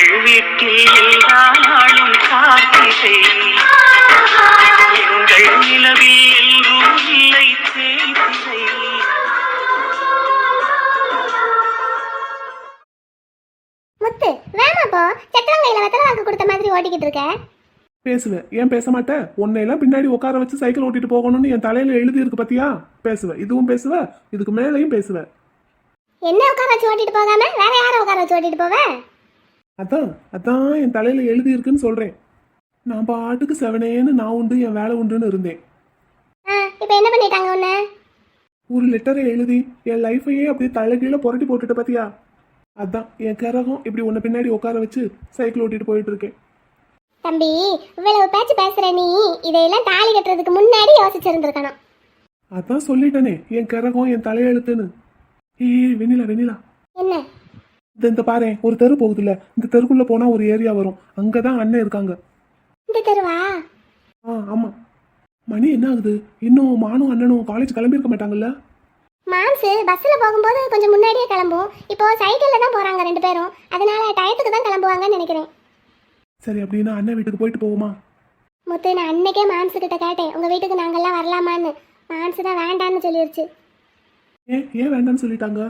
எங்கள் வீட்டில் எல்லா நாளும் காத்திரை. எங்கள் நிலவில் எல்லோரும் இல்லை தேய்திரை முத்து வேமா போ. சட்டவங்கையில வெத்தலை வாக்கு கொடுத்த மாதிரி ஓட்டிக்கிட்டு இருக்க. பேசுவேன் ஏன் பேச மாட்டேன் உன்னையெல்லாம் பின்னாடி உட்கார வச்சு சைக்கிள் ஓட்டிட்டு போகணும்னு என் தலையில எழுதி இருக்கு பத்தியா? பேசுவேன் இதுவும் பேசுவேன் இதுக்கு மேலேயும் பேசுவேன் என்ன உட்கார வச்சு ஓட்டிட்டு போகாம? வேற யாரை உட்கார வச்சு ஓட்டிட்டு போவ? அதான் அதான் என் தலையில எழுதி இருக்குன்னு சொல்றேன். நான் பாட்டுக்கு செவனேன்னு நான் உண்டு என் வேலை உண்டுன்னு இருந்தேன். இப்போ என்ன பண்ணிட்டாங்க உன்ன? ஒரு லெட்டரை எழுதி என் லைஃபையே அப்படியே தலைகீழ புரட்டி போட்டுட்ட பத்தியா? அதான் என் கரகம் இப்படி உன்னை பின்னாடி உட்கார வச்சு சைக்கிள் ஓட்டிட்டு போயிட்டு இருக்கேன். தம்பி இவ்வளவு பேச்சு பேசுற நீ இதையெல்லாம் தாலி கட்டுறதுக்கு முன்னாடி யோசிச்சிருந்திருக்கணும். அதான் சொல்லிட்டேனே என் கரகம் என் தலையெழுத்துன்னு. ஏய் வெண்ணிலா வெண்ணிலா. என்ன? இந்த இந்த பாரு ஒரு தெரு போகுதுல்ல. இந்த தெருக்குள்ள போனா ஒரு ஏரியா வரும். அங்கதான் அண்ணன் இருக்காங்க. இந்த தெருவா? ஆ ஆமா. மணி என்ன ஆகுது? இன்னும் மானும் அண்ணனும் காலேஜ் கிளம்பி இருக்க மாட்டாங்கல்ல மாம்சு பஸ்ல போகும்போது கொஞ்சம் முன்னாடியே கிளம்பும் இப்போ சைக்கிள்ல தான் போறாங்க ரெண்டு பேரும். அதனால டயத்துக்கு தான் கிளம்புவாங்கன்னு நினைக்கிறேன். சரி அப்படின்னா அண்ணன் வீட்டுக்கு போயிட்டு போவோமா? முத்து நான் அன்னைக்கே மாம்சு கிட்ட கேட்டேன். உங்க வீட்டுக்கு நாங்கெல்லாம் வரலாமான்னு. மாம்சு தான் வேண்டான்னு சொல்லிருச்சு. ஏன் ஏன் வேண்டாம்னு சொல்லிட்டாங்க?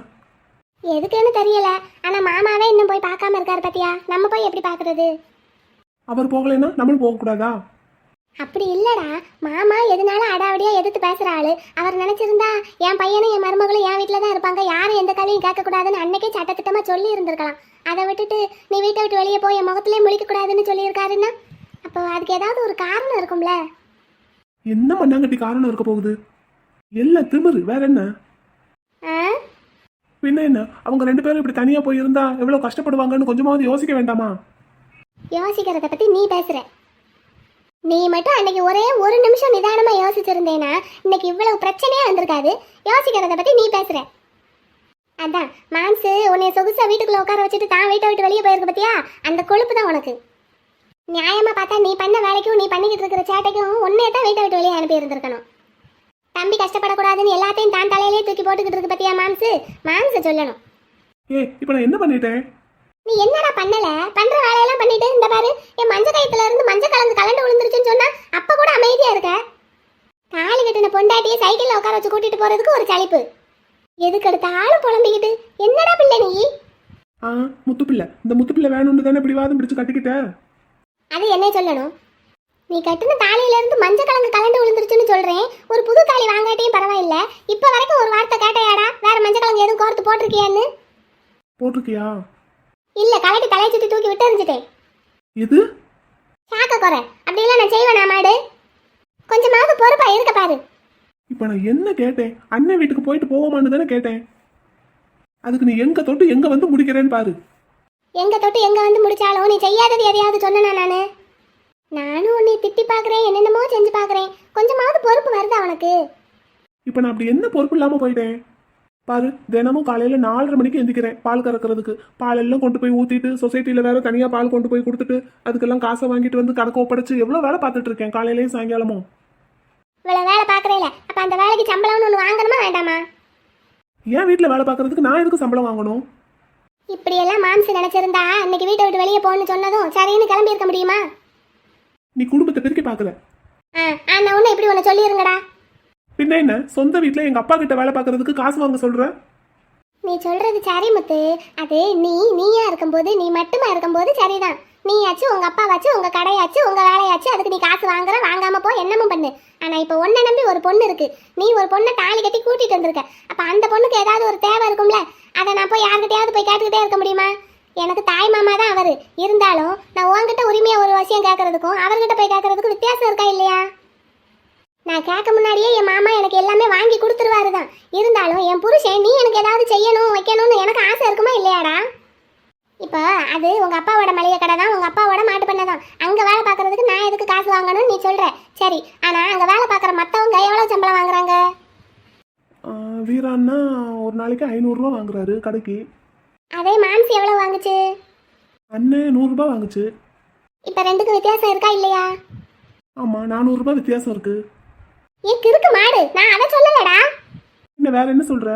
எதுக்குன்னு தெரியல. ஆனா மாமாவே இன்னும் போய் பார்க்காம இருக்காரு பாத்தியா? நம்ம போய் எப்படி பாக்குறது அவர் போகலைன்னா நம்மளும் போகக்கூடாதா? அப்படி இல்லடா. மாமா எதனால அடாவடியா எதிர்த்து பேசுற ஆளு. அவர் நினைச்சிருந்தா என் பையனும் என் மருமகளும் என் வீட்டில தான் இருப்பாங்க. யாரும் எந்த கல்வியும் கேட்க கூடாதுன்னு அன்னைக்கே சட்டத்திட்டமா சொல்லி இருந்திருக்கலாம் அதை விட்டுட்டு நீ வீட்டை விட்டு வெளியே போய் என் முகத்திலே முழிக்க கூடாதுன்னு சொல்லியிருக்காருன்னா? அப்போ அதுக்கு ஏதாவது ஒரு காரணம் இருக்கும்ல. என்ன மண்ணாங்கட்டி காரணம் இருக்க போகுது? எல்லாம் திமிரு வேற என்ன? பின்ன என்ன? அவங்க ரெண்டு பேரும் இப்படி தனியா போய் இருந்தா எவ்வளவு கஷ்டப்படுவாங்கன்னு கொஞ்சமாவது யோசிக்க வேண்டாமா? யோசிக்கிறத பத்தி நீ பேசுற. நீ மட்டும் அன்னைக்கு ஒரே ஒரு நிமிஷம் நிதானமா யோசிச்சிருந்தேனா இன்னைக்கு இவ்வளவு பிரச்சனையே வந்திருக்காது. யோசிக்கிறத பத்தி நீ பேசுற. அதான் மாம்சு உன்னை சொகுசா வீட்டுக்குள்ள உட்கார வச்சுட்டு தான் வீட்டை விட்டு வெளியே போயிருக்க பத்தியா? அந்த கொழுப்பு தான் உனக்கு. நியாயமா பார்த்தா நீ பண்ண வேலைக்கும் நீ பண்ணிக்கிட்டு இருக்கிற சேட்டைக்கும் உன்னையே தான் வீட்டை விட்டு வெளியே அனுப்பி இருந்திருக்கணும். தம்பி கஷ்டப்படக்கூடாதுன்னு எல்லாத்தையும் தான் தலையிலே தூக்கி போட்டுக்கிட்டு இருக்கு பத்தியா மாம்சு? மாம்சு சொல்லணும். ஏய் இப்போ நான் என்ன பண்ணிட்டேன்? நீ என்னடா பண்ணல? பண்ற வேலையெல்லாம் பண்ணிட்டு இந்த பாரு என் மஞ்ச கயத்துல இருந்து மஞ்ச கலந்து கலண்டு விழுந்துருச்சுன்னு சொன்னா அப்ப கூட அமைதியா இருக்க? தாலி கட்டின பொண்டாட்டியை சைக்கிள்ல உட்கார வச்சு கூட்டிட்டு போறதுக்கு ஒரு சலிப்பு. எதுக்கு எடுத்தாலும் புலம்பிக்கிட்டு என்னடா பிள்ளை நீ? ஆ முத்துப்பிள்ளை. இந்த முத்துப்பிள்ளை வேணும்னு தானே இப்படி வாதம் பிடிச்சு கட்டிக்கிட்ட? அது என்ன சொல்லணும். நீ கட்டின தாலியில இருந்து மஞ்ச கலந்து கலண்டு விழுந்துருச்சுன்னு சொல்றேன். ஒரு புது தாலி வாங்காட்டியும் பரவாயில்ல. இப்ப வரைக்கும் ஒரு வார்த்தை கேட்டையாடா? வேற மஞ்ச கலங்கு எதுவும் கோர்த்து போட்டிருக்கியான்னு? போட்டிருக்கியா? இல்ல கலட்டி தலையை சுத்தி தூக்கி விட்டு எறிஞ்சிட்டேன் எது? சாக்க குறை. அப்படியெல்லாம் நான் செய்வேனா மாடு கொஞ்சமாவது பொறுப்பா இருக்க பாரு. இப்போ நான் என்ன கேட்டேன்? அண்ணன் வீட்டுக்கு போயிட்டு போவோமான்னு தானே கேட்டேன். அதுக்கு நீ எங்க தொட்டு எங்க வந்து முடிக்கிறேன்னு பாரு. எங்க தொட்டு எங்க வந்து முடிச்சாலும் நீ செய்யாதது எதையாவது சொன்னனா நானு? நானும் உன்னை திட்டி பார்க்கறேன் என்னென்னமோ செஞ்சு பார்க்கறேன். கொஞ்சமாவது பொறுப்பு வருது அவனுக்கு இப்போ நான் அப்படி என்ன பொறுப்பு இல்லாம போயிட்டேன்? பாரு தினமும் காலையில நாலரை மணிக்கு எந்திக்கிறேன் பால் கறக்கிறதுக்கு. பால் எல்லாம் கொண்டு போய் ஊத்திட்டு சொசைட்டில வேற தனியா பால் கொண்டு போய் கொடுத்துட்டு அதுக்கெல்லாம் காசை வாங்கிட்டு வந்து கணக்கு ஒப்படைச்சு எவ்வளவு வேலை பார்த்துட்டு இருக்கேன் காலையிலயும் சாயங்காலமும் இவ்வளவு வேலை பார்க்கறேல அப்ப அந்த வேலைக்கு சம்பளம்னு ஒன்று வாங்கணுமா வேண்டாமா? ஏன் வீட்டுல வேலை பார்க்கறதுக்கு நான் எதுக்கு சம்பளம் வாங்கணும்? இப்படியெல்லாம் மாம்சு நினைச்சிருந்தா இன்னைக்கு வீட்டை விட்டு வெளியே போகணும்னு சொன்னதும் சரின்னு கிளம்பி இருக்க முடியுமா? நீ குடும்பத்தை பிரிக்க ஆ நான் ஒன்று இப்படி ஒன்று சொல்லிருங்கடா. பின்ன என்ன? சொந்த வீட்டுல எங்க அப்பா கிட்ட வேலை பார்க்கறதுக்கு காசு வாங்க சொல்ற? நீ சொல்றது சரி முத்து. அது நீ நீயா இருக்கும்போது நீ மட்டுமா இருக்கும்போது சரிதான். நீயாச்சு உங்க அப்பாவாச்சு உங்க கடையாச்சு உங்க வேலையாச்சு அதுக்கு நீ காசு வாங்குற வாங்காம போ என்னமும் பண்ணு. ஆனா இப்ப உன்னை நம்பி ஒரு பொண்ணு இருக்கு. நீ ஒரு பொண்ணை தாலி கட்டி கூட்டிட்டு வந்திருக்க. அப்ப அந்த பொண்ணுக்கு ஏதாவது ஒரு தேவை இருக்கும்ல? அதை நான் போய் யார்கிட்டயாவது போய் கேட்டுக்கிட்டே இருக்க முடியுமா? எனக்கு தாய் மாமா தான் அவர். இருந்தாலும் நான் உன்கிட்ட உரிமையாக ஒரு விஷயம் கேட்கறதுக்கும் அவர்கிட்ட போய் கேட்கறதுக்கும் வித்தியாசம் இருக்கா இல்லையா? நான் கேட்க முன்னாடியே என் மாமா எனக்கு எல்லாமே வாங்கி கொடுத்துருவாரு தான் இருந்தாலும் என் புருஷன் நீ எனக்கு ஏதாவது செய்யணும் வைக்கணும்னு எனக்கு ஆசை இருக்குமா இல்லையாடா? இப்போ அது உங்கள் அப்பாவோட மளிகை கடை தான் உங்கள் அப்பாவோட மாட்டு பண்ணை தான். அங்கே வேலை பார்க்குறதுக்கு நான் எதுக்கு காசு வாங்கணும்னு நீ சொல்கிற சரி ஆனால் அங்கே வேலை பார்க்குற மற்றவங்க எவ்வளோ சம்பளம் வாங்குறாங்க? வீரான்னா ஒரு நாளைக்கு ஐநூறுரூவா வாங்குறாரு கடைக்கு. அதே மான்சி எவ்வளவு வாங்குச்சு? அண்ணன் நூறுரூபா வாங்குச்சு. இப்போ ரெண்டுக்கும் வித்தியாசம் இருக்கா இல்லையா? ஆமா நானூறுரூபா வித்தியாசம் இருக்கு. ஏன் கிறுக்கு மாடு. நான் அதை சொல்லலடா. என்ன வேற என்ன சொல்ற?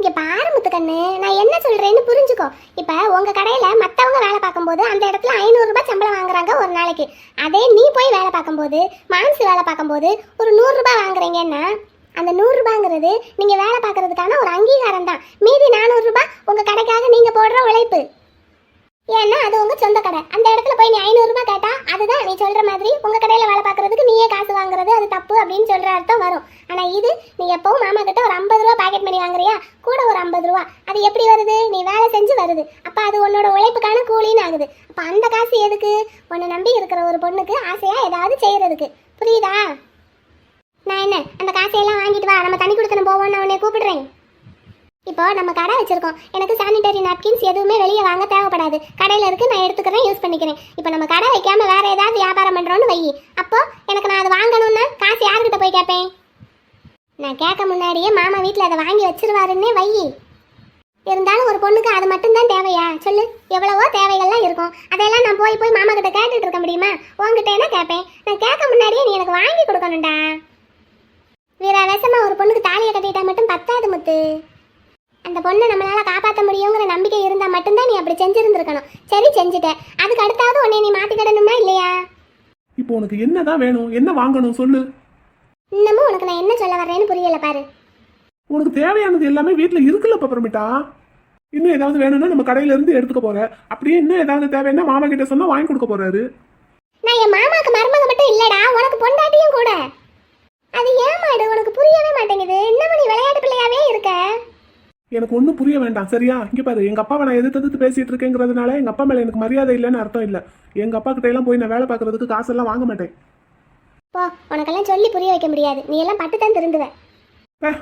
இங்க பாரு முத்துக்கண்ணு. நான் என்ன சொல்றேன்னு புரிஞ்சுக்கோ. இப்ப உங்க கடையில மத்தவங்க வேலை பார்க்கும்போது அந்த இடத்துல ஐநூறு ரூபாய் சம்பளம் வாங்குறாங்க ஒரு நாளைக்கு. அதே நீ போய் வேலை பார்க்கும்போது மான்சு வேலை பார்க்கும்போது ஒரு நூறு ரூபாய் வாங்குறீங்கன்னா அந்த நூறுரூபாங்கிறது நீங்கள் வேலை பார்க்கறதுக்கான ஒரு அங்கீகாரம் தான். மீதி நானூறுரூபா உங்கள் கடைக்காக நீங்கள் போடுற உழைப்பு. ஏன்னா அது உங்கள் சொந்த கடை. அந்த இடத்துல போய் நீ ஐநூறுரூபா கேட்டால் அதுதான் நீ சொல்கிற மாதிரி உங்கள் கடையில் வேலை பார்க்கறதுக்கு நீயே காசு வாங்குறது அது தப்பு அப்படின்னு சொல்கிற அர்த்தம் வரும். ஆனால் இது நீ எப்போவும் மாமா கிட்ட ஒரு ஐம்பது ரூபா பாக்கெட் மணி வாங்குறியா? கூட ஒரு ஐம்பது ரூபா அது எப்படி வருது? நீ வேலை செஞ்சு வருது. அப்போ அது உன்னோட உழைப்புக்கான கூலின்னு ஆகுது. அப்போ அந்த காசு எதுக்கு? உன்னை நம்பி இருக்கிற ஒரு பொண்ணுக்கு ஆசையாக ஏதாவது செய்கிறதுக்கு புரியுதா? எல்லாம் வாங்கிட்டு வா. நம்ம தண்ணி கொடுத்தனு போவோம் நான் உன்னை கூப்பிடுறேன். இப்போ நம்ம கடை வச்சிருக்கோம். எனக்கு சானிடரி நாப்கின்ஸ் எதுவுமே வெளியே வாங்க தேவைப்படாது. கடையில் இருக்கு. நான் எடுத்துக்கிறேன் யூஸ் பண்ணிக்கிறேன். இப்போ நம்ம கடை வைக்காம வேற ஏதாவது வியாபாரம் பண்ணுறோன்னு வை. அப்போ எனக்கு நான் அதை வாங்கணும்னா காசு யார்கிட்ட போய் கேட்பேன்? நான் கேட்க முன்னாடியே மாமா வீட்டில் அதை வாங்கி வச்சிருவாருன்னே வை. இருந்தாலும் ஒரு பொண்ணுக்கு அது மட்டும்தான் தேவையா? சொல்லு. எவ்வளவோ தேவைகள்லாம் இருக்கும். அதையெல்லாம் நான் போய் போய் மாமா கிட்ட கேட்டுட்டு இருக்க முடியுமா? உங்ககிட்ட என்ன கேட்பேன். நான் கேட்க முன்னாடியே நீ எனக்கு வாங்கி கொடுக்கணும்டா. வீராவேசமா ஒரு பொண்ணுக்கு தாலியை கட்டிட்டா மட்டும் பத்தாது முத்து. அந்த பொண்ணை நம்மளால காப்பாற்ற முடியுங்கிற நம்பிக்கை இருந்தா மட்டும்தான் நீ அப்படி செஞ்சிருந்திருக்கணும். சரி செஞ்சுட்ட அதுக்கு அடுத்தாவது உன்னை நீ மாத்திக்கிடணுமா இல்லையா? இப்போ உனக்கு என்னதான் வேணும்? என்ன வாங்கணும் சொல்லு. இன்னமும் உனக்கு நான் என்ன சொல்ல வர்றேன்னு புரியல பாரு. உனக்கு தேவையானது எல்லாமே வீட்ல இருக்குல்ல பப்பரமிட்டா? இன்னும் ஏதாவது வேணும்னா நம்ம கடையில இருந்து எடுத்துக்க போற. அப்படியே இன்னும் ஏதாவது தேவைன்னா மாமா கிட்ட சொன்னா வாங்கி கொடுக்க போறாரு. நான் என் மாமாக்கு மருமக மட்டும் இல்லடா உனக்கு பொண்டாட்டியும் கூட. அது ஏமாடு உனக்கு புரியவே மாட்டேங்குது. இன்னமும் நீ விளையாட்டு பிள்ளையாவே இருக்க? எனக்கு ஒன்றும் புரிய வேண்டாம் சரியா? இங்க பாரு எங்க அப்பாவை நான் எதிர்த்து எதிர்த்து பேசிட்டு இருக்கேங்கிறதுனால எங்க அப்பா மேல எனக்கு மரியாதை இல்லைன்னு அர்த்தம் இல்ல. எங்க அப்பா கிட்ட எல்லாம் போய் நான் வேலை பார்க்கறதுக்கு காசெல்லாம் வாங்க மாட்டேன். போ உனக்கெல்லாம் சொல்லி புரிய வைக்க முடியாது. நீ எல்லாம் பட்டு தான் திருந்துவ. பே,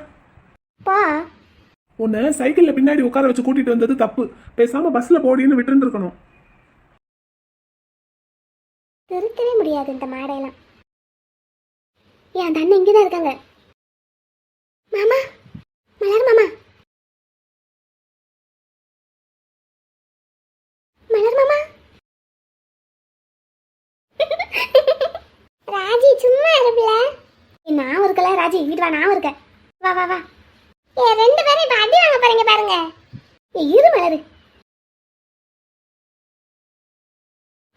உன்னை சைக்கிள்ல பின்னாடி உட்கார வச்சு கூட்டிட்டு வந்தது தப்பு. பேசாம பஸ்ல போடின்னு விட்டுன்னு இருக்கணும் திருத்தவே முடியாது இந்த மாடையெல்லாம். என் தண்ணி இங்கே தான் இருக்காங்க. மாமா மலர் மாமா. மலர் மாமா. ராஜி சும்மா இருப்பில நான் இருக்கல ராஜி. வீட்டு வா நான் இருக்கேன் வா வா வா. ஏ ரெண்டு பேரும் இப்போ அடி வாங்க பாருங்க பாருங்க. ஏ இரு மலரு.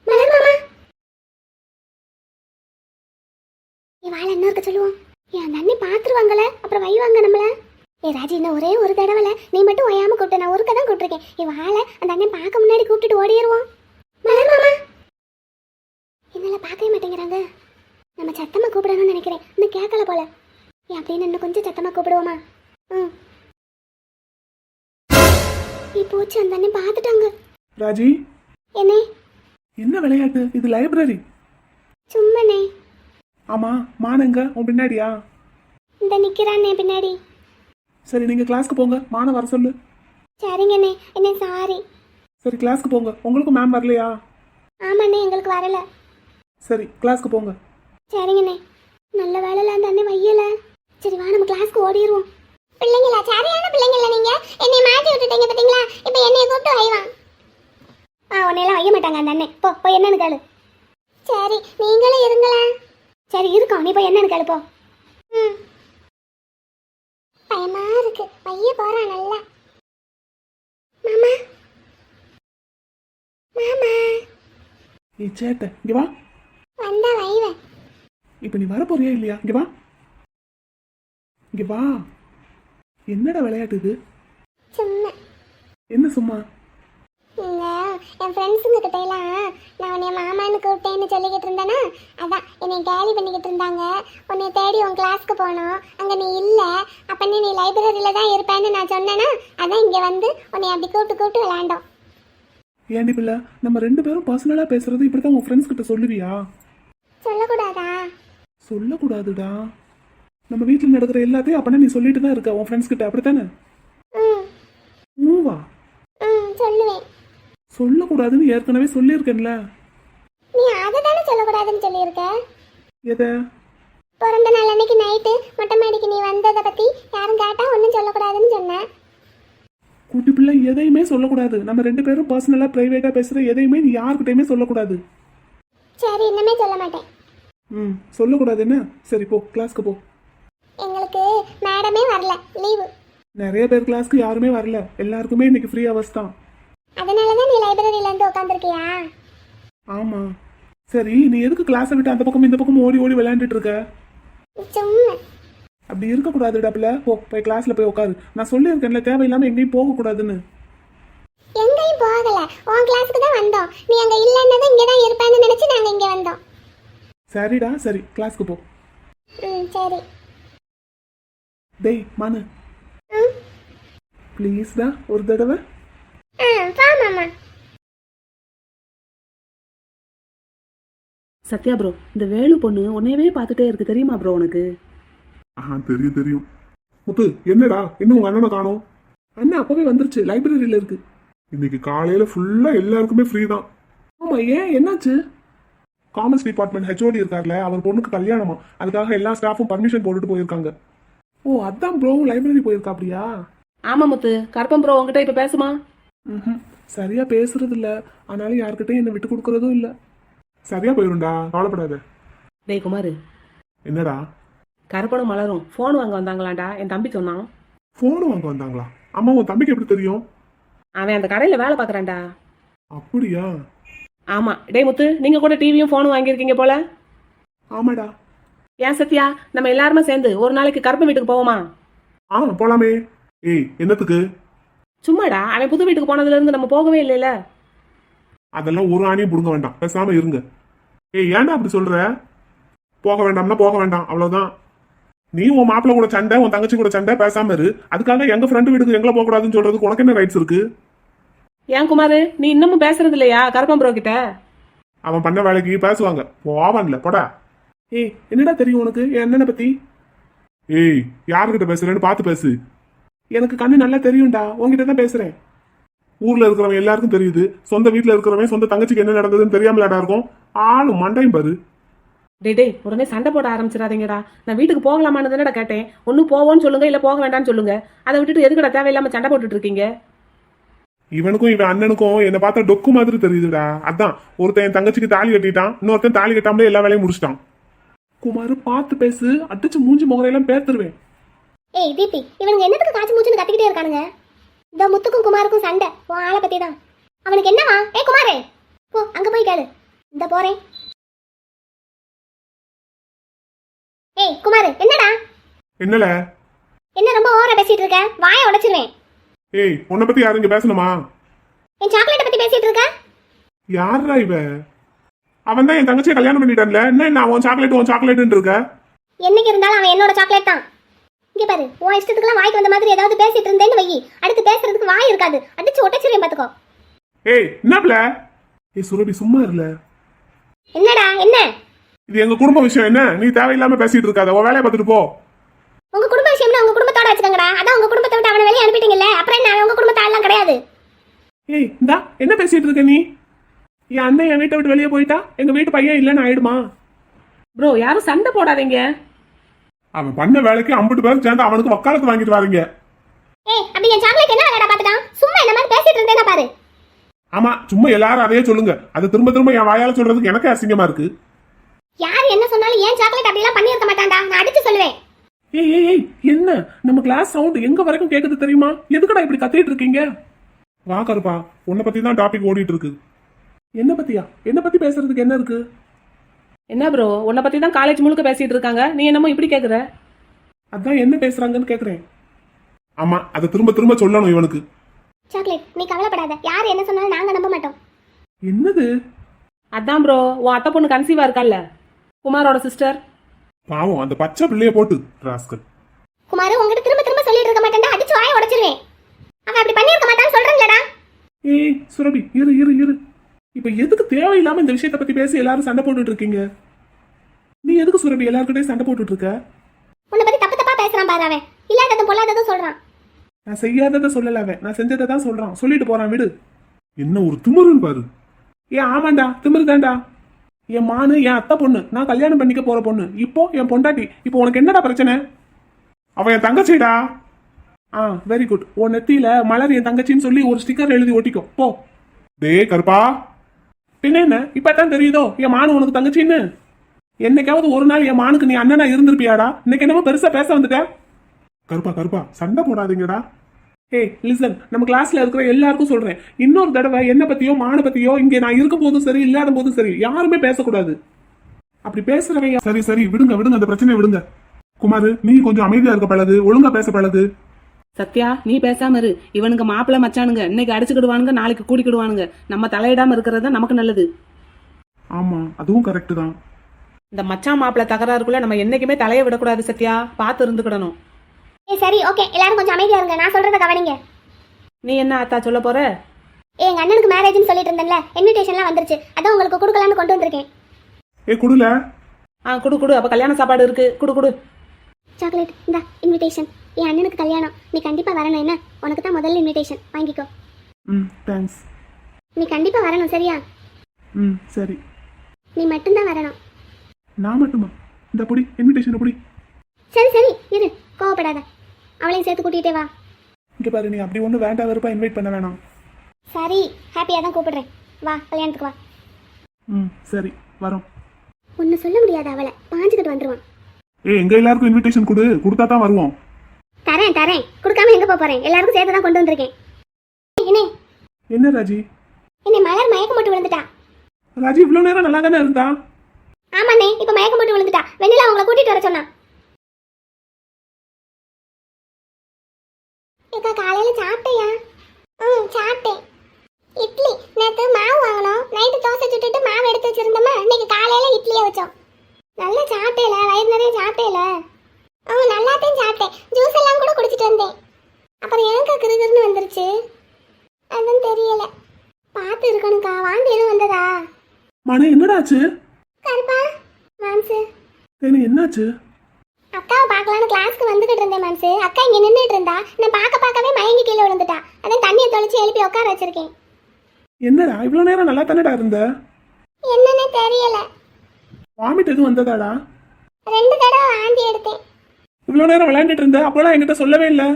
மலர் மாமா. நீ வாழ என்ன இருக்க சொல்லுவோம்? ஏன் அந்த அண்ணி பாத்துருவாங்கல அப்புறம் வைவாங்க நம்மள. ஏ ராஜி இன்னும் ஒரே ஒரு தடவை நீ மட்டும் ஒயாம கூப்பிட்டு நான் ஒருக்க தான் கூப்பிட்டுருக்கேன். ஏ வாழ அந்த அண்ணன் பார்க்க முன்னாடி கூப்பிட்டுட்டு ஓடிடுவோம் என்னால பார்க்கவே மாட்டேங்கிறாங்க? நம்ம சத்தமா கூப்பிடணும்னு நினைக்கிறேன். இன்னும் கேட்கல போல. ஏ அப்படின்னு இன்னும் கொஞ்சம் சத்தமா கூப்பிடுவோமா? ம். நீ போச்சு அந்த அண்ணன் பார்த்துட்டாங்க. ராஜி. என்னே? என்ன விளையாட்டு? இது லைப்ரரி சும்மனே ஆமா மானங்க உன் பின்னாடியா? இந்த நிக்கிறானே பின்னாடி. சரி நீங்க கிளாஸ்க்கு போங்க. மான வர சொல்லு. சரிங்கண்ணே என்ன சாரி. சரி கிளாஸ்க்கு போங்க. உங்களுக்கும் மேம் வரலையா? ஆமாண்ணே எங்களுக்கு வரல. சரி கிளாஸ்க்கு போங்க. சரிங்கண்ணே. நல்ல வேலையில அந்த அண்ணன் வையல. சரி வா நம்ம கிளாஸ்க்கு ஓடிடுவோம் பிள்ளைங்களா சரியான பிள்ளைங்களா நீங்க? என்னை மாட்டி விட்டுட்டீங்க பாத்தீங்களா? இப்போ என்னைய கூப்பிட்டு வைவான் ஆ உன்னையெல்லாம் வைய மாட்டாங்க அந்த அண்ணன் போ போய் என்னன்னு கேளு. சரி நீங்களும் இருங்களேன். சரி இருக்கோம். நீ போய் என்னன்னு கேளு போ. ம். பயமா இருக்கு. வைய போறான் நல்லா. மாமா. மாமா. ஏய் சேட்டை. இங்க வா. வந்தா வைவேன் இப்போ நீ வர போறியா இல்லையா? இங்க வா. இங்க வா. என்னடா விளையாட்டு இது? சும்மா. என்ன சும்மா? என் ஃப்ரெண்ட்ஸுங்க கிட்ட எல்லாம் நான் உன்னை மாமான்னு கூப்பிட்டேன்னு சொல்லிக்கிட்டு இருந்தேனா? அதான் என்னை கேலி பண்ணிக்கிட்டு இருந்தாங்க. உன்னை தேடி உன் கிளாஸ்க்கு போனோம். அங்கே நீ இல்லை. அப்பனே நீ லைப்ரரியில் தான் இருப்பேன்னு நான் சொன்னேன்னா அதான் இங்கே வந்து உன்னை அப்படி கூப்பிட்டு கூப்பிட்டு விளையாண்டோம். ஏண்டி பிள்ளை நம்ம ரெண்டு பேரும் பர்சனலா பேசுறது இப்படிதான் உன் ஃப்ரெண்ட்ஸ் கிட்ட சொல்லுவியா? சொல்லக்கூடாதா? சொல்லக்கூடாதுடா. நம்ம வீட்டில் நடக்கிற எல்லாத்தையும் அப்பனா நீ சொல்லிட்டு தான் இருக்க உன் ஃப்ரெண்ட்ஸ் கிட்ட அப்படித்தானே? ம். மூவா ம் சொல்லுவேன். சொல்லக்கூடாதுன்னு ஏற்கனவே சொல்லியிருக்கேன்ல. நீ அதை தானே சொல்லக்கூடாதுன்னு சொல்லியிருக்க? எதை? பிறந்த நாள் அன்னைக்கு நைட்டு மொட்டை மாடிக்கு நீ வந்ததை பற்றி யாரும் கேட்டால் ஒன்றும் சொல்லக்கூடாதுன்னு சொன்னேன் குட்டி பிள்ளை எதையுமே சொல்லக்கூடாது. நம்ம ரெண்டு பேரும் பர்சனலா பிரைவேட்டா பேசுற எதையுமே நீ யாருக்கிட்டையுமே சொல்லக்கூடாது. சரி இன்னமே சொல்ல மாட்டேன். ம் சொல்லக்கூடாது என்ன? சரி போ கிளாஸ்க்கு போ. எங்களுக்கு மேடமே வரல. லீவு நிறைய பேர் கிளாஸ்க்கு யாருமே வரல. எல்லாருக்குமே இன்னைக்கு ஃப்ரீ ஹவர்ஸ் தான். அதனால தான் நீ லைப்ரரியில இருந்து உட்காந்துருக்கியா ஆமா. சரி நீ எதுக்கு கிளாஸை விட்டு அந்த பக்கம் இந்த பக்கம் ஓடி ஓடி விளையாண்டுட்டு இருக்க? சும்மா. அப்படி இருக்கக்கூடாது டபுல போ போய் கிளாஸ்ல போய் உட்காரு நான் சொல்லியிருக்கேன்ல தேவையில்லாம எங்கேயும் போகக்கூடாதுன்னு. எங்கேயும் போகல. உன் கிளாஸுக்கு தான் வந்தோம். நீ அங்க இல்லைன்னதும் இங்கே தான் இருப்பேன்னு நினைச்சு நாங்க இங்க வந்தோம். சரிடா சரி கிளாஸ்க்கு போ. ம் சரி. டேய் மனு. ப்ளீஸ்டா ஒரு தடவை. ஆ வா மாமா. சத்யா ப்ரோ இந்த வேலு பொண்ணு உன்னையவே பார்த்துட்டே இருக்கு. தெரியுமா ப்ரோ உனக்கு? ஆ தெரியும் தெரியும். முத்து என்னடா? இன்னும் உங்க அண்ணனை காணோம்? அண்ணன் அப்பவே வந்துருச்சு. லைப்ரரியில இருக்கு. இன்னைக்கு காலையில ஃபுல்லா எல்லாருக்குமே ஃப்ரீ தான். ஆமா ஏன்? என்னாச்சு? காமர்ஸ் டிபார்ட்மெண்ட் ஹெச்ஓடி இருக்கார்ல அவர் பொண்ணுக்கு கல்யாணமா? அதுக்காக எல்லா ஸ்டாஃபும் பர்மிஷன் போட்டுட்டு போயிருக்காங்க. ஓ அதான் ப்ரோ லைப்ரரி போயிருக்கா அப்படியா ஆமா முத்து கருப்பம் ப்ரோ உங்ககிட்ட இப்ப பேசுமா? ம்ஹும். சரியா பேசுறது இல்ல ஆனாலும் யார்கிட்டயும் என்ன விட்டு கொடுக்கறதும் இல்ல. சரியா போயிரும்டா கவலைப்படாத. டேய் குமாரு. என்னடா? கருப்பனும் மலரும். ஃபோன் வாங்க வந்தாங்களாண்டா? என் தம்பி சொன்னான். போன் வாங்க வந்தாங்களா? அம்மா உன் தம்பிக்கு எப்படி தெரியும்? அவன் அந்த கடையில வேலை பார்க்கறான்டா. அப்படியா? ஆமா. டேய் முத்து நீங்க கூட டிவியும் ஃபோனும் வாங்கியிருக்கீங்க போல? ஆமாடா. ஏன் சத்யா? நம்ம எல்லாருமே சேர்ந்து ஒரு நாளைக்கு கருப்பன் வீட்டுக்கு போவோமா? ஆ போலாமே. ஏய் என்னத்துக்கு? சும்மாடா. அவன் புது வீட்டுக்கு போனதுல இருந்து நம்ம போகவே இல்லைல. அதெல்லாம் ஒரு ஆணியும் புடுங்க வேண்டாம். பேசாம இருங்க. ஏய் ஏன்டா அப்படி சொல்ற? போக வேண்டாம்னா போக வேண்டாம். அவ்வளவுதான். நீ உன் மாப்பிள்ள கூட சண்டை உன் தங்கச்சி கூட சண்டை பேசாம இரு. அதுக்காக எங்க ஃப்ரெண்டு வீட்டுக்கு எங்களை போக கூடாதுன்னு சொல்றதுக்கு உனக்கு என்ன ரைட்ஸ் இருக்கு? ஏன் குமாரு நீ இன்னமும் பேசுறது இல்லையா? கருப்பன் ப்ரோ கிட்ட? அவன் பண்ண வேலைக்கு பேசுவாங்க. போவான்ல போடா. ஏய் என்னடா தெரியும் உனக்கு? என் அண்ணனை பத்தி? ஏய் யாருக்கிட்ட பேசுறேன்னு பார்த்து பேசு. எனக்கு கண்ணு நல்லா தெரியும்டா. உன்கிட்ட தான் பேசுறேன். ஊர்ல இருக்கிறவன் எல்லாருக்கும் தெரியுது. சொந்த வீட்ல இருக்கிறவன் சொந்த தங்கச்சிக்கு என்ன நடந்ததுன்னு தெரியாமலாடா இருக்கும். ஆளும் மண்டையும் பாரு. டேய் டேய் உடனே சண்டை போட ஆரம்பிச்சிடாதீங்கடா. நான் வீட்டுக்கு போகலாமான்னு தானடா கேட்டேன். ஒன்னு போவோன்னு சொல்லுங்க இல்ல போக வேண்டாம்னு சொல்லுங்க. அதை விட்டுட்டு எதுக்குடா தேவையில்லாம சண்டை போட்டுட்டு இருக்கீங்க? இவனுக்கும் இவன் அண்ணனுக்கும் என்ன பார்த்தா டொக்கு மாதிரி தெரியுதுடா. அதான் ஒருத்தன் என் தங்கச்சிக்கு தாலி கட்டிட்டான் இன்னொருத்தன் தாலி கட்டாமலே எல்லா வேலையும் முடிச்சிட்டான். குமார் பார்த்து பேசு. அடிச்சு மூஞ்சி முகரையெல்லாம் பேத்துருவேன். ஏய் தீப்தி இவனுங்க என்னத்துக்கு காய்ச்சி மூச்சுன்னு கத்திக்கிட்டே இருக்கானுங்க? இந்த முத்துக்கும் குமாருக்கும் சண்டை. உன் ஆளை பத்தி தான் அவனுக்கு என்னவா ஏய் குமாரே! போ அங்க போய் கேளு. இந்த போறேன். ஏய் குமாரு என்னடா? என்னல? என்ன ரொம்ப ஓவரா பேசிட்டு இருக்க? வாயை உடைச்சிருவேன். ஏய் உன்னை பத்தி யாரும் இங்க பேசணுமா? என் சாக்லேட்டை பத்தி பேசிட்டு இருக்க? யாரா இவ? அவன் தான் என் தங்கச்சியை கல்யாணம் பண்ணிட்டான்ல. என்ன என்ன அவன் சாக்லேட் உன் சாக்லேட்னு இருக்க? என்னைக்கு இருந்தாலும் அவன் என்னோட சாக்லேட் தான். இங்க பாரு உன் இஷ்டத்துக்குலாம் வாய்க்கு வந்த மாதிரி ஏதாவது பேசிட்டு இருந்தேன்னு வை அடுத்து பேசுறதுக்கு வாய் இருக்காது. அடிச்சு உடைச்சிருவேன் பாத்துக்கோ. ஏய் என்னப்ல? ஏய் சுரபி சும்மா இருல. என்னடா என்ன? இது எங்க குடும்ப விஷயம் என்ன? நீ தேவையில்லாம பேசிட்டு இருக்காத. உன் வேலையை பார்த்துட்டு போ. உங்க குடும்ப விஷயம்னா உங்க குடும்பத்தோட வச்சுக்கங்கடா. அதான் உங்க குடும்பத்தை விட்டு அவனை வெளியே அனுப்பிட்டீங்கல்ல. அப்புறம் என்ன? அவன் உங்க குடும்பத்தாலாம் கிடையாது. ஏய் இந்தா என்ன பேசிட்டு இருக்க நீ? என் அண்ணன் என் வீட்டை விட்டு வெளியே போயிட்டா? எங்க வீட்டு பையன் இல்லைன்னு ஆயிடுமா? ப்ரோ யாரும் சண்டை போடாதீங்க. அவன் பண்ண வேலைக்கு ஐம்பது பேர் சேர்ந்து அவனுக்கு வக்காலத்து வாங்கிட்டு வாரீங்க. ஏய் அப்படி என் சாக்லேட் என்ன விளையாட பாத்துட்டான் சும்மா என்ன மாதிரி பேசிட்டு இருந்தேனா பாரு. ஆமா சும்மா எல்லாரும் அதையே சொல்லுங்க. அதை திரும்ப திரும்ப என் வாயால சொல்றதுக்கு எனக்கு அசிங்கமா இருக்கு. யார் என்ன சொன்னாலும் ஏன் சாக்லேட் அப்படிலாம் பண்ணியிருக்க மாட்டான்டா? நான் அடிச்சு சொல்லுவேன். ஏய் ஏய் ஏய் என்ன? நம்ம கிளாஸ் சவுண்ட் எங்க வரைக்கும் கேக்குது தெரியுமா? எதுக்குடா இப்படி கத்திட்டு இருக்கீங்க? வா கருப்பா உன்னை பத்தி தான் டாபிக் ஓடிட்டு இருக்கு. என்ன பத்தியா? என்ன பத்தி பேசுறதுக்கு என்ன இருக்கு? என்ன ப்ரோ உன்னை பத்தி தான் காலேஜ் முழுக்க பேசிட்டு இருக்காங்க. நீ என்னமோ இப்படி கேக்குற? அதான் என்ன பேசுறாங்கன்னு கேக்குறேன். ஆமா அதை திரும்ப திரும்ப சொல்லணும் இவனுக்கு. சாக்லேட் நீ கவலைப்படாத. யார் என்ன சொன்னாலும் நாங்க நம்ப மாட்டோம். என்னது? அதான் ப்ரோ உன் அத்தை பொண்ணு கன்சீவா இருக்கால்ல குமாரோட சிஸ்டர் பாவம் அந்த பச்சை பிள்ளைய போட்டு ராஸ்கல். குமார் உங்ககிட்ட திரும்ப திரும்ப சொல்லிட்டு இருக்க மாட்டேன்டா. அடிச்சு வாயை உடைச்சிருவேன். அவன் அப்படி பண்ணியிருக்க மாட்டான்னு சொல்றேன்லடா. ஏய் சுரபி இரு இரு இரு. இப்ப எதுக்கு தேவையில்லாம இந்த விஷயத்தை பத்தி பேசி எல்லாரும் சண்டை போட்டுட்டு இருக்கீங்க? நீ எதுக்கு சுரபி எல்லாருக்கிட்டையும் சண்டை போட்டுட்டு இருக்க? உன்னை பத்தி தப்பு தப்பா பேசுறான் பாரு அவன். இல்லாததும் பொல்லாததும் சொல்றான். நான் செய்யாததை சொல்லல அவன். நான் செஞ்சதை தான் சொல்றான். சொல்லிட்டு போறான் விடு. என்ன ஒரு திமிருன்னு பாரு. ஏன் ஆமாண்டா திமிரு தான்டா. என் மானு என் அத்தை பொண்ணு? நான் கல்யாணம் பண்ணிக்க போற பொண்ணு. இப்போ என் பொண்டாட்டி இப்போ உனக்கு என்னடா பிரச்சனை? அவன் என் தங்கச்சிடா. ஆ வெரி குட் உன் நெத்தியில மலர் என் தங்கச்சின்னு சொல்லி ஒரு ஸ்டிக்கர் எழுதி ஒட்டிக்கோ. போ. டே கருப்பா. பின்ன என்ன? இப்பதான் தெரியுதோ? என் மானு உனக்கு தங்கச்சின்னு? என்னைக்காவது ஒரு நாள் என் மானுக்கு நீ அண்ணனா இருந்திருப்பியாடா? இன்னைக்கு என்னமோ பெருசா பேச வந்துட்ட. கருப்பா கருப்பா சண்டை போடாதீங்கடா. ஏய் லிசன் நம்ம கிளாஸ்ல இருக்கிற எல்லாருக்கும் சொல்றேன். இன்னொரு தடவை என்ன பத்தியோ மான பத்தியோ இங்க நான் இருக்கும் போதும் சரி இல்லாத போதும் சரி யாருமே பேசக்கூடாது. அப்படி பேசுறவங்க சரி சரி விடுங்க விடுங்க அந்த பிரச்சனையை விடுங்க. குமார் நீ கொஞ்சம் அமைதியா இருக்க பழகு ஒழுங்கா பேச பழகு. சத்யா நீ பேசாம இரு. இவனுங்க மாப்பிள்ளை மச்சானுங்க. இன்னைக்கு அடிச்சுக்கிடுவானுங்க நாளைக்கு கூடிக்கிடுவானுங்க. நம்ம தலையிடாம இருக்கிறது தான் நமக்கு நல்லது. ஆமா அதுவும் கரெக்ட் தான். இந்த மச்சான் மாப்பிள்ளை தகராறுக்குள்ள நம்ம என்னைக்குமே தலையை விடக்கூடாது சத்யா. பார்த்து இருந்துக்கிடணும். ஏ சரி ஓகே. எல்லாரும் கொஞ்சம் அமைதியா இருங்க. நான் சொல்றத கவனிங்க. நீ என்ன அத்தா சொல்ல போற? ஏ எங்க அண்ணனுக்கு மேரேஜ்னு சொல்லிட்டு இருந்தேன்ல. இன்விடேஷன்லாம் வந்துருச்சு. அதான் உங்களுக்கு கொடுக்கலான்னு கொண்டு வந்திருக்கேன். ஏ குடுல. ஆ குடு குடு. அப்ப கல்யாண சாப்பாடு இருக்கு. குடு குடு. சாக்லேட் இந்த இன்விடேஷன் என் அண்ணனுக்கு கல்யாணம். நீ கண்டிப்பா வரணும் என்ன? உனக்கு தான் முதல்ல இன்விடேஷன் வாங்கிக்கோ. ம் தேங்க்ஸ் நீ கண்டிப்பா வரணும் சரியா? ம் சரி. நீ மட்டும்தான் வரணும். நான் மட்டுமா? இந்த புடி இன்விடேஷன் புடி. சரி சரி இரு. கோவப்படாத. அவளையும் சேர்த்து கூட்டிகிட்டே வா. இங்க பாரு நீ அப்படி ஒன்றும் வேண்டாம் வெறுப்பா இன்வைட் பண்ண வேணாம். சரி ஹாப்பியாக தான் கூப்பிடுறேன். வா கல்யாணத்துக்கு வா. ம் சரி வரோம். ஒன்று சொல்ல முடியாது அவளை. பாஞ்சுக்கிட்டு வந்துருவான். ஏய் எங்க எல்லாருக்கும் இன்விடேஷன் கொடு. கொடுத்தா தான் வருவோம். தரேன் தரேன். கொடுக்காம எங்கே போக போகிறேன் எல்லாருக்கும் சேர்த்து தான் கொண்டு வந்திருக்கேன். என்ன என்ன ராஜி? என்னை மலர் மயக்கம் போட்டு விழுந்துட்டா? ராஜி இவ்வளோ நேரம் நல்லா தானே இருந்தா? ஆமாண்ணே இப்போ மயக்கம் போட்டு விழுந்துட்டா. வெண்ணிலா உங்களை கூட்டிட்டு வர சொன்னா ஏக்கா காலையில சாப்பிட்டியா? ம் சாப்பிட்டேன். இட்லி. நேற்று மாவு வாங்கினோம். நைட்டு தோசை சுட்டுட்டு மாவு எடுத்து வச்சிருந்தோமா? இன்னைக்கு காலையில இட்லியே வச்சோம். நல்லா சாப்பிட்டேல வயிறு நிறைய சாப்பிட்டேல? ஆ நல்லாத்தையும் சாப்பிட்டேன். ஜூஸ் எல்லாம் கூட குடிச்சிட்டு வந்தேன். அப்புறம் ஏன்க்கா கிருகிருன்னு வந்துருச்சு. அதுவும் தெரியல. பார்த்து இருக்கணும்க்கா. வாந்தி எதுவும் வந்ததா? மன என்னடா ஆச்சு கருப்பா மாம்சு. தேனு என்னாச்சு? அக்காவை பார்க்கலான்னு கிளாஸ்க்கு வந்துகிட்டு இருந்தேன் மாம்சு. அக்கா இங்க நின்றுட்டு இருந்தா நான் பார்க்க பார்க்கவே மயங்கி கீழே விழுந்துட்டா. அதான் தண்ணியை தொளிச்சு எழுப்பி உட்கார வச்சிருக்கேன். என்னடா இவ்வளோ நேரம் நல்லா தானடா இருந்த? என்னன்னே தெரியல. வாமிட் எதுவும் வந்ததாடா? ரெண்டு தடவை வாந்தி எடுத்தேன். இவ்வளோ நேரம் விளையாண்டுட்டு இருந்த அப்போலாம் என்கிட்ட சொல்லவே இல்லை.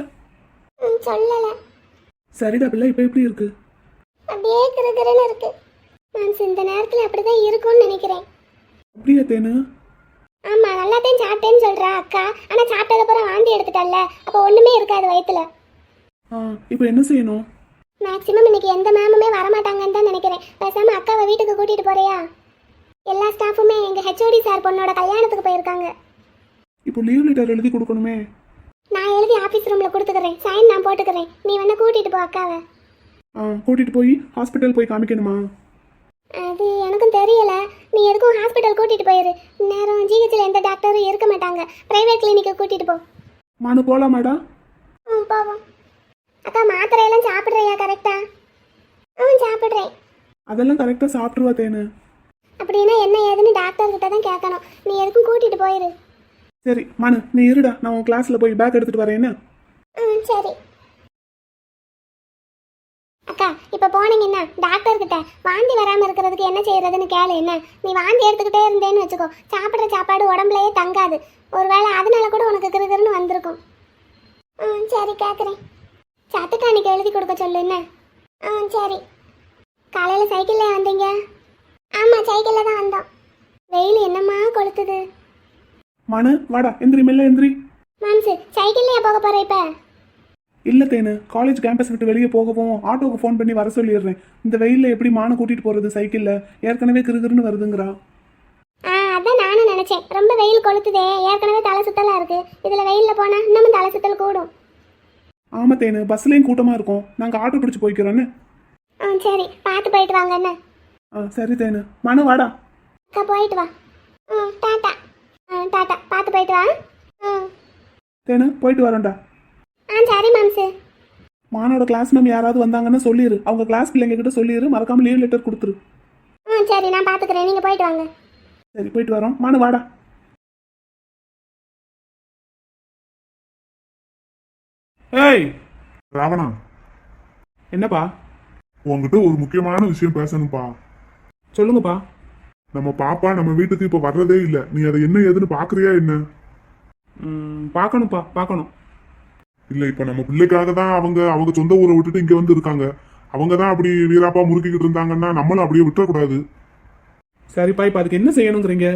சொல்லல. சரிடா பிள்ளை இப்போ எப்படி இருக்கு? அப்படியே கிருகிருன்னு இருக்கு. மாம்சு இந்த நேரத்துல அப்படிதான் இருக்கும்னு நினைக்கிறேன். அப்படியா தேனு? ஆமா நல்லாத்தையும் சாப்பிட்டேன்னு சொல்றா அக்கா. ஆனா சாப்பிட்டது அப்புறம் வாந்தி எடுத்துட்டல்ல அப்போ ஒண்ணுமே இருக்காது வயித்துல. ஆ இப்போ என்ன செய்யணும்? மேக்ஸிமம் இன்னைக்கு எந்த மேமுமே வரமாட்டாங்கன்னு தான் நினைக்கிறேன். பேசாம அக்காவை வீட்டுக்கு கூட்டிட்டு போறியா? எல்லா ஸ்டாஃபுமே எங்க ஹெச்ஓடி சார் பொண்ணோட கல்யாணத்துக்கு போயிருக்காங்க. இப்போ லீவ் லெட்டர் எழுதி கொடுக்கணுமே. நான் எழுதி ஆஃபீஸ் ரூம்ல கொடுத்துக்கிறேன். சைன் நான் போட்டுக்கிறேன். நீ வேணா கூட்டிட்டு போ அக்காவை. ஆ கூட்டிட்டு போய் ஹாஸ்பிட்டல் போய் காமிக்கணுமா? அது எனக்கும் தெரியல. நீ எதுக்கும் ஹாஸ்பிட்டல் கூட்டிட்டு போயிரு. நேரம் ஜிஹெச்ல எந்த டாக்டரும் இருக்க மாட்டாங்க. பிரைவேட் கிளினிக்கு கூட்டிட்டு போ. மானு போகலாமாடா ம் போவோம். அக்கா மாத்திரையெல்லாம் சாப்பிட்றியா கரெக்டா ம் சாப்பிட்றேன். அதெல்லாம் கரெக்டாக சாப்பிட்ருவா தேனு. அப்படின்னா என்ன ஏதுன்னு டாக்டர் கிட்ட தான் கேட்கணும். நீ எதுக்கும் கூட்டிட்டு போயிரு. சரி மனு நீ இருடா. நான் உன் கிளாஸ்ல போய் பேக் எடுத்துட்டு வரேன் என்ன? ம் சரி. அக்கா இப்போ போனீங்கன்னா டாக்டர் கிட்ட. வாந்தி வராமல் இருக்கிறதுக்கு என்ன செய்யறதுன்னு கேளு என்ன? நீ வாந்தி எடுத்துக்கிட்டே இருந்தேன்னு வச்சுக்கோ. சாப்பிட்ற சாப்பாடு உடம்புலயே தங்காது. ஒருவேளை அதனால கூட உனக்கு கிருகிருன்னு வந்திருக்கும். ம் சரி கேட்குறேன் சத்துக்காணிக்கு எழுதி கொடுக்க சொல்லு என்ன? ம் சரி. காலையில் சைக்கிளில் வந்தீங்க? ஆமாம் சைக்கிளில் தான் வந்தோம். வெயில் என்னம்மா கொளுத்துது? மனு வாடா எந்திரி மெல்ல எந்திரி. மாம்சு சைக்கிள்லையா போக போகிற இப்போ? இல்லை தேனு. காலேஜ் கேம்பஸ் விட்டு வெளியே போகவும் ஆட்டோவுக்கு ஃபோன் பண்ணி வர சொல்லிடுறேன். இந்த வெயிலில் எப்படி மானை கூட்டிகிட்டு போகிறது சைக்கிளில்? ஏற்கனவே கிறுகிறுன்னு வருதுங்கிறா. ஆ அதான் நானும் நினைச்சேன். ரொம்ப வெயில் கொளுத்துதே. ஏற்கனவே தலை சுத்தலா இருக்கு. இதுல வெயில்ல போனா இன்னமும் தலை சுத்தல் கூடும். ஆமா தேனு. பஸ்லேயும் கூட்டமாக இருக்கும். நாங்கள் ஆட்டோ பிடிச்சி போய்க்கிறோன்னு. ஆ சரி. பார்த்து போயிட்டு வாங்க என்ன? ஆ சரி தேனு. மனு வாடா. அக்கா போயிட்டு வா. பார்த்து போயிட்டு வா. தேனு போயிட்டு வரோம்டா. ஆ சரி மாம்சு மானோட கிளாஸ் மேம் யாராவது வந்தாங்கன்னு சொல்லிடு அவங்க கிளாஸ் பிள்ளைங்க கிட்ட சொல்லிடு மறக்காம லீவ் லெட்டர் கொடுத்துரு. ம் சரி நான் பார்த்துக்கிறேன் நீங்கள் போயிட்டு வாங்க. சரி போயிட்டு வரோம். மானு வாடா. ஏய் ராவணா. என்னப்பா? உன்கிட்ட ஒரு முக்கியமான விஷயம் பேசணும்ப்பா. சொல்லுங்கப்பா. நம்ம பாப்பா நம்ம வீட்டுக்கு இப்ப வர்றதே இல்ல. நீ அதை என்ன ஏதுன்னு பாக்குறியா என்ன? பார்க்கணும்ப்பா பார்க்கணும் இல்ல இப்ப நம்ம பிள்ளைக்காக தான் அவங்க அவங்க சொந்த ஊரை விட்டுட்டு இங்க வந்து இருக்காங்க. அவங்க தான் அப்படி வீராப்பா முறுக்கிக்கிட்டு இருந்தாங்கன்னா நம்மளும் அப்படியே விட்டுறக்கூடாது. சரிப்பா இப்போ அதுக்கு என்ன செய்யணுங்கிறீங்க?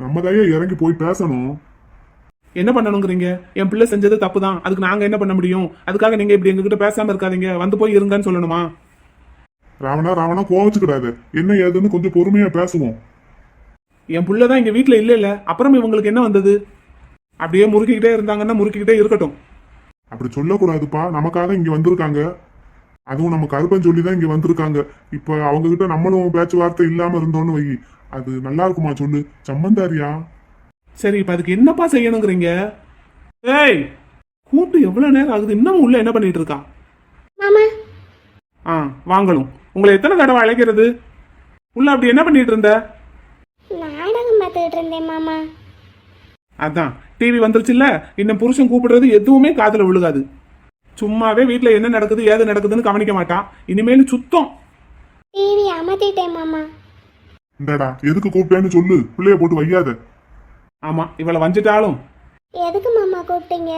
நம்ம தான் இறங்கி போய் பேசணும். என்ன பண்ணணுங்கிறீங்க? என் பிள்ளை செஞ்சது தப்பு தான் அதுக்கு நாங்க என்ன பண்ண முடியும்? அதுக்காக நீங்க இப்படி எங்ககிட்ட பேசாம இருக்காதீங்க. வந்து போய் இருங்கன்னு சொல்லணுமா? ராவணா ராவணா கோவச்சுக்கிடாத. என்ன ஏதுன்னு கொஞ்சம் பொறுமையா பேசுவோம். என் புள்ள தான் இங்க வீட்ல இல்ல இல்ல அப்புறம் இவங்களுக்கு என்ன வந்தது? அப்படியே முறுக்கிக்கிட்டே இருந்தாங்கன்னா முறுக்கிக்கிட்டே இருக்கட்டும். அப்படி சொல்லக்கூடாதுப்பா நமக்காக இங்க வந்திருக்காங்க. அதுவும் நம்ம கருப்பன் சொல்லி தான் இங்க வந்திருக்காங்க. இப்ப அவங்க கிட்ட நம்மளும் பேச்சுவார்த்தை இல்லாம இருந்தோம்னு வை. அது நல்லா இருக்குமா சொல்லு? சம்மந்தாரியா? சரி இப்ப அதுக்கு என்னப்பா செய்யணுங்கிறீங்க? ஏய் கூட்டு எவ்வளவு நேரம் ஆகுது? இன்னும் உள்ள என்ன பண்ணிட்டு இருக்கா? மாமா. ஆ வாங்கணும் உங்களை எத்தனை தடவை அழைக்கிறது? உள்ள அப்படி என்ன பண்ணிட்டு இருந்த? நாடகம் பார்த்துக்கிட்டு இருந்தேன் மாமா. அதான் டிவி வந்துருச்சுல்ல? இன்னும் புருஷன் கூப்பிடுறது எதுவுமே காதுல விழுகாது. சும்மாவே வீட்ல என்ன நடக்குது ஏது நடக்குதுன்னு கவனிக்க மாட்டான் இனிமேல் சுத்தம். டிவி அமர்த்திட்டேன் மாமா. இந்தடா எதுக்கு கூப்பிட்டேன்னு சொல்லு. பிள்ளைய போட்டு வையாத. ஆமா இவளை வஞ்சிட்டாலும். எதுக்கு மாமா கூப்பிட்டீங்க?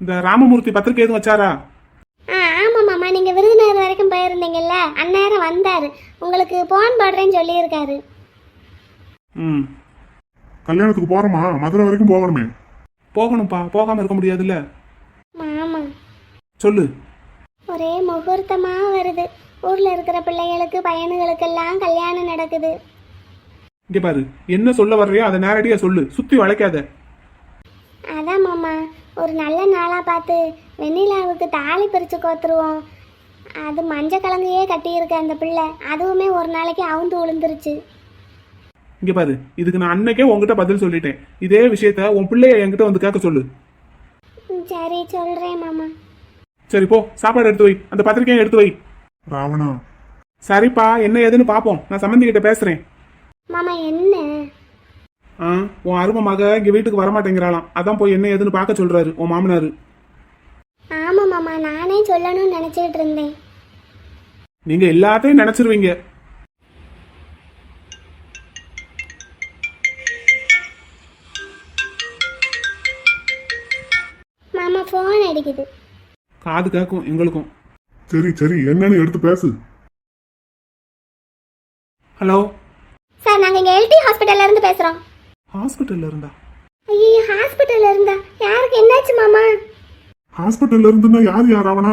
இந்த ராமமூர்த்தி பத்திரிக்கை எதுவும் வச்சாரா? ஆ ஆமாம் மாமா நீங்கள் விருதுநகர் வரைக்கும் போயிருந்தீங்கல்ல? அந்நேரம் வந்தார். உங்களுக்கு போன் போடுறேன்னு சொல்லியிருக்காரு. ம். கல்யாணத்துக்கு போறோமா? மதுரை வரைக்கும் போகணுமே. போகணும்ப்பா போகாம இருக்க முடியாதுல்ல? மாமா. சொல்லு. ஒரே முகூர்த்தமாக வருது. ஊரில் இருக்கிற பிள்ளைகளுக்கு பையனுகளுக்கெல்லாம் கல்யாணம் நடக்குது. இங்க பாரு என்ன சொல்ல வர்றியோ அதை நேரடியா சொல்லு. சுத்தி வளைக்காத. அதான் மாமா. ஒரு நல்ல நாளாக பார்த்து வெண்ணிலாவுக்கு தாலி பிரித்து கோத்துருவோம். அது மஞ்சள் கலங்கையே கட்டியிருக்கு அந்த பிள்ளை. அதுவுமே ஒரு நாளைக்கு அவுந்து விழுந்துருச்சு இங்க பாரு இதுக்கு நான் அன்னைக்கே உன்கிட்ட பதில் சொல்லிட்டேன். இதே விஷயத்த உன் பிள்ளைய என்கிட்ட வந்து கேட்க சொல்லு. ம், சரி சொல்கிறேன் மாமா. சரி போ சாப்பாடு எடுத்து வை. அந்த பத்திரிக்கையை எடுத்து வை. ராவணா. சரிப்பா என்ன ஏதுன்னு பாப்போம். நான் சம்மந்தி கிட்ட பேசுறேன். மாமா என்ன? ஆ உன் அருமை மக இங்க வீட்டுக்கு வரமாட்டேங்கிறாளாம். அதான் போய் என்ன ஏதுன்னு பார்க்க சொல்றாரு உன் மாமனாரு. ஆமாம் மாமா நானே சொல்லணும்னு நினச்சிக்கிட்டு இருந்தேன். நீங்க எல்லாத்தையும் நினைச்சிருவீங்க. மாமா ஃபோன் அடிக்குது. காது கேட்கும் எங்களுக்கும். சரி சரி என்னன்னு எடுத்து பேசு. ஹலோ? சார் நாங்கள் இங்கே எல்டி ஹாஸ்பிட்டல்ல இருந்து பேசுகிறோம் ஹாஸ்பிட்டல்ல இருந்தா. ஐயோ ஹாஸ்பிட்டல்ல இருந்தா. யாருக்கு என்னாச்சு மாமா? ஹாஸ்பிட்டல்ல இருந்துன்னா யார் யார் ராவணா